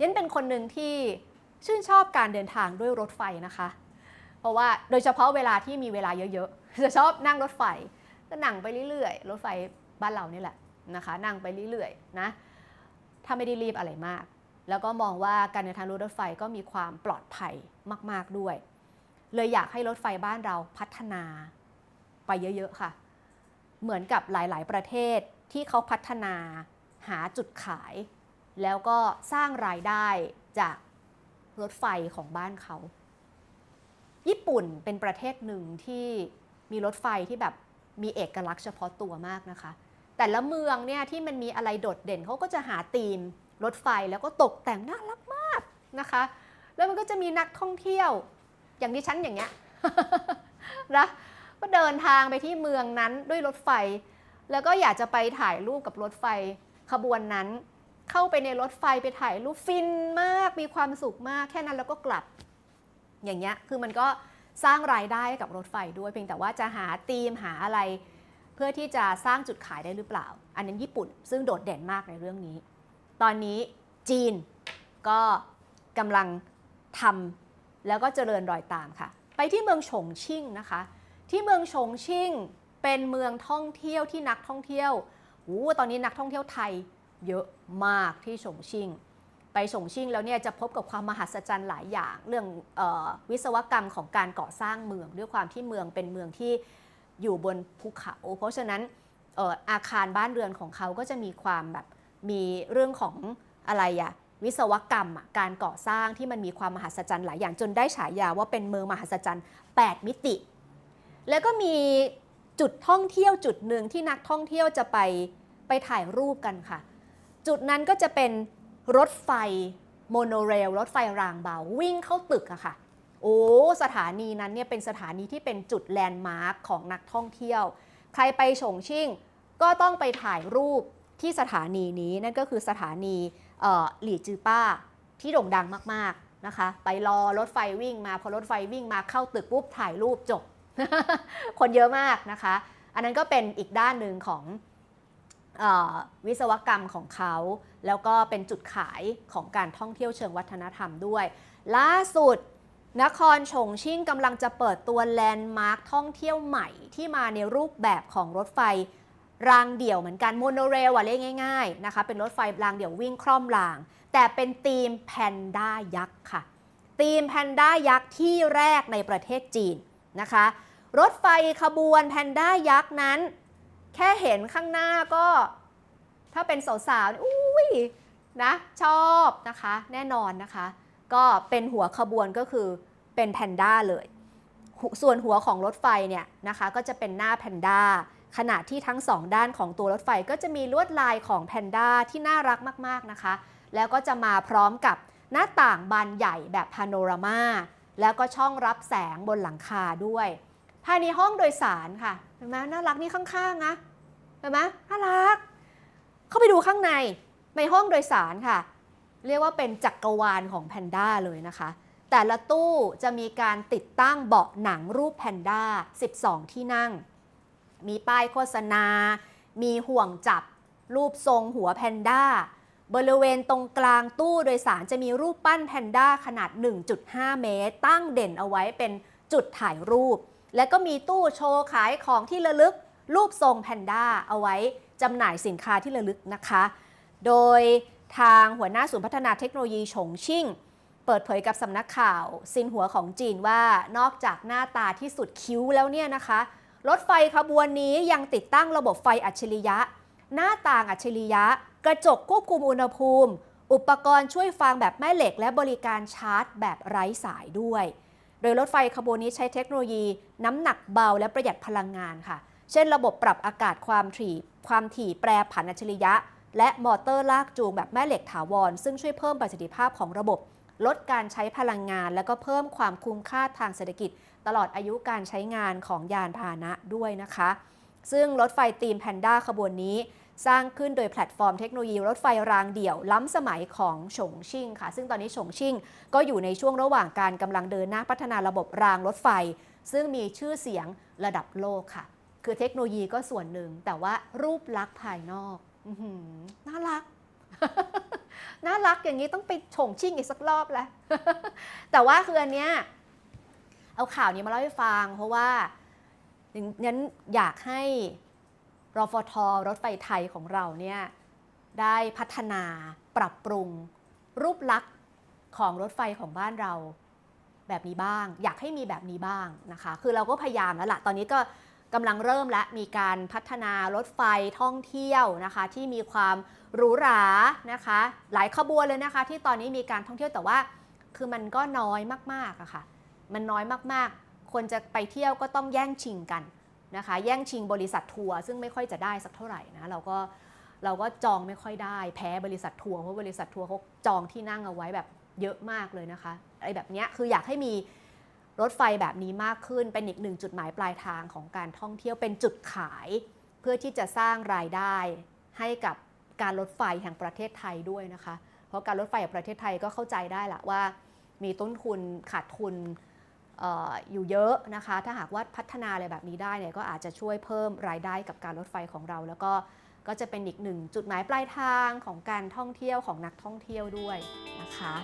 ยันเป็นคนหนึ่งที่ชื่นชอบการเดินทางด้วยรถไฟนะคะ เพราะว่าโดยเฉพาะเวลาที่มีเวลาเยอะๆ จะชอบนั่งรถไฟก็นั่งไปเรื่อยๆ รถไฟบ้านเรานี่แหละนะคะ นั่งไปเรื่อยๆนะ ถ้าไม่ได้รีบอะไรมาก แล้วก็มองว่าการเดินทางรถไฟก็มีความปลอดภัยมาก ๆด้วย เลยอยากให้รถไฟบ้านเราพัฒนาไปเยอะๆค่ะ เหมือนกับหลายๆ ประเทศที่เขาพัฒนาหาจุดขาย แล้วก็สร้างรายได้จากรถไฟของบ้านเขา ญี่ปุ่นเป็นประเทศหนึ่งที่มีรถไฟที่แบบมีเอกลักษณ์เฉพาะตัวมากนะคะ แต่ละเมืองเนี่ยที่มันมีอะไรโดดเด่นเขาก็จะหาธีมรถไฟแล้วก็ตกแต่งน่ารักมากนะคะ แล้วมันก็จะมีนักท่องเที่ยว อย่างที่ฉันอย่างเงี้ยนะก็เดินทางไปที่เมืองนั้นด้วยรถไฟ แล้วก็อยากจะไปถ่ายรูปกับรถไฟขบวนนั้น เข้าไปในรถไฟไปถ่ายรูปฟินมากมีความสุขมากแค่นั้นแล้วก็กลับ อย่างเงี้ยคือมันก็สร้างรายได้กับรถไฟด้วยเพียงแต่ว่าจะหาธีมหาอะไร เพื่อที่จะสร้างจุดขายได้หรือเปล่า อันนั้นญี่ปุ่น ซึ่งโดดเด่นมากในเรื่องนี้ ตอนนี้จีนก็กำลังทำแล้วก็เจริญรอยตามค่ะ ไปที่เมืองฉงชิ่งนะคะ ที่เมืองฉงชิ่งเป็นเมืองท่องเที่ยวที่นักท่องเที่ยวโอ้ตอนนี้นักท่องเที่ยวไทย เยอะมากที่ฉงชิ่ง ไปฉงชิ่งแล้วเนี่ยจะพบกับความมหัศจรรย์หลายอย่าง เรื่องออวิศวกรรมของการก่อสร้างเมือง ด้วยความที่เมืองเป็นเมืองที่อยู่บนภูเขา เพราะฉะนั้นอออาคารบ้านเรือนของเขาก็จะมีความแบบมีเรื่องของอะไรอะวิศวกรรมการก่อสร้างที่มันมีความมหัศจรรย์หลายอย่างจนได้ฉายาว่าเป็นเมืองมหัศจรรย์ 8 มิติ แล้วก็มีจุดท่องเที่ยวจุดหนึ่งที่นักท่องเที่ยวจะไปไปถ่ายรูปกันค่ะ จุดนั้นก็จะเป็นรถไฟโมโนเรลรถไฟรางเบาวิ่งเข้าตึกอะค่ะ โอ้สถานีนั้นเนี่ยเป็นสถานีที่เป็นจุดแลนด์มาร์คของนักท่องเที่ยว ใครไปฉงชิ่งก็ต้องไปถ่ายรูปที่สถานีนี้นั่นก็คือสถานีหลี่จือป้าที่โด่งดังมากๆนะคะ ไปรอรถไฟวิ่งมาพอรถไฟวิ่งมาเข้าตึกปุ๊บถ่ายรูปจบ คนเยอะมากนะคะ อันนั้นก็เป็นอีกด้านหนึ่งของ วิศวกรรมของเขา แล้วก็เป็นจุดขายของการท่องเที่ยวเชิงวัฒนธรรมด้วย ล่าสุดนครฉงชิ่งกำลังจะเปิดตัวแลนด์มาร์คท่องเที่ยวใหม่ที่มาในรูปแบบของรถไฟรางเดี่ยวเหมือนกันโมโนเรลอะเรียกง่ายๆนะคะเป็นรถไฟรางเดี่ยววิ่งคล่อมราง แต่เป็นธีมแพนด้ายักษ์ค่ะธีมแพนด้ายักษ์ที่แรกในประเทศจีนนะคะ รถไฟขบวนแพนด้ายักษ์นั้น แค่เห็นข้างหน้าก็ ถ้าเป็นสาวๆอุ้ยนะชอบนะคะ แน่นอนนะคะ ก็เป็นหัวขบวนก็คือเป็นแพนด้าเลย ส่วนหัวของรถไฟเนี่ยนะคะ ก็จะเป็นหน้าแพนด้าขณะที่ทั้งสองด้านของตัวรถไฟก็จะมีลวดลายของแพนด้าที่น่ารักมากๆนะคะ แล้วก็จะมาพร้อมกับหน้าต่างบานใหญ่แบบพาโนรามาแล้วก็ช่องรับแสงบนหลังคาด้วย ภายในห้องโดยสารค่ะเห็นไหมน่ารักนี่ข้างๆนะเห็นไหมน่ารัก เข้าไปดูข้างในในห้องโดยสารค่ะ เรียกว่าเป็นจักรวาลของแพนด้าเลยนะคะ แต่ละตู้จะมีการติดตั้งเบาะหนังรูปแพนด้า 12 ที่นั่ง มีป้ายโฆษณา มีห่วงจับรูปทรงหัวแพนด้า บริเวณตรงกลางตู้โดยสารจะมีรูปปั้นแพนด้าขนาด 1.5 เมตร ตั้งเด่นเอาไว้เป็นจุดถ่ายรูป และก็มีตู้โชว์ขายของที่ระลึก รูปทรงแพนด้าเอาไว้จำหน่ายสินค้าที่ระลึกนะคะ โดยทางหัวหน้าศูนย์พัฒนาเทคโนโลยีฉงชิ่ง เปิดเผยกับสำนักข่าวซินหัวของจีนว่านอกจากหน้าตาที่สุดคิ้วแล้วเนี่ยนะคะ รถไฟขบวนนี้ยังติดตั้งระบบไฟอัจฉริยะ หน้าต่างอัจฉริยะ กระจกควบคุมอุณหภูมิ อุปกรณ์ช่วยฟังแบบแม่เหล็กและบริการชาร์จแบบไร้สายด้วย โดยรถไฟขบวนนี้ใช้เทคโนโลยี น้ำหนักเบาและประหยัดพลังงานค่ะ เช่น ระบบปรับอากาศความถี่ความถี่แปรผันอัจฉริยะ และมอเตอร์ลากจูงแบบแม่เหล็กถาวร ซึ่งช่วยเพิ่มประสิทธิภาพของระบบ ลดการใช้พลังงาน และก็เพิ่มความคุ้มค่าทางเศรษฐกิจ ตลอดอายุการใช้งานของยานพาหนะด้วยนะคะ ซึ่งรถไฟตีมแพนด้าขบวนนี้ สร้างขึ้นโดยแพลตฟอร์มเทคโนโลยีรถไฟรางเดี่ยว ล้ำสมัยของฉงชิ่งค่ะ ซึ่งตอนนี้ฉงชิ่งก็อยู่ในช่วงระหว่างการกำลังเดินหน้าพัฒนาระบบรางรถไฟ ซึ่งมีชื่อเสียงระดับโลกค่ะ คือเทคโนโลยีก็ส่วนหนึ่ง แต่ว่ารูปลักษณ์ภายนอกอน่ารัก น่ารักอย่างนี้ต้องไปฉงชิ่งอีกสักรอบแล้ว แต่ว่าคืออันเนี้ยเอาข่าวนี้มาเล่าให้ฟัง เพราะว่างั้นอยากให้ รฟทรถไฟไทยของเราเนี่ยได้พัฒนาปรับปรุง รูปลักษณ์ของรถไฟของบ้านเราแบบนี้บ้าง อยากให้มีแบบนี้บ้างนะคะ คือเราก็พยายามแล้วล่ะตอนนี้ก็กำลังเริ่มและมีการพัฒนารถไฟท่องเที่ยวนะคะ ที่มีความหรูหรานะคะ หลายขบวนเลยนะคะ ที่ตอนนี้มีการท่องเที่ยวแต่ว่า คือมันก็น้อยมากๆอะค่ะ มันน้อยมากๆ คนจะไปเที่ยวก็ต้องแย่งชิงกัน นะคะแย่งชิงบริษัททัวร์ซึ่งไม่ค่อยจะได้สักเท่าไหร่นะเราก็เราก็จองไม่ค่อยได้ แพ้บริษัททัวร์เพราะบริษัททัวร์เขาจองที่นั่งเอาไว้แบบเยอะมากเลยนะคะไอะไรแบบเนี้ยคืออยากให้มีรถไฟแบบนี้มากขึ้นเป็นอีกหนึ่งจุดหมายปลายทางของการท่องเที่ยวเป็นจุดขาย เพื่อที่จะสร้างรายได้ให้กับการรถไฟแห่งประเทศไทยด้วยนะคะ เพราะการรถไฟแห่งประเทศไทยก็เข้าใจได้ละว่า มีต้นทุนขาดทุน อยู่เยอะนะคะ ถ้าหากว่าพัฒนาอะไรแบบนี้ได้เนี่ยก็อาจจะช่วยเพิ่มรายได้กับการรถไฟของเรา แล้วก็ก็จะเป็นอีกหนึ่งจุดหมายปลายทางของการท่องเที่ยวของนักท่องเที่ยวด้วยนะคะ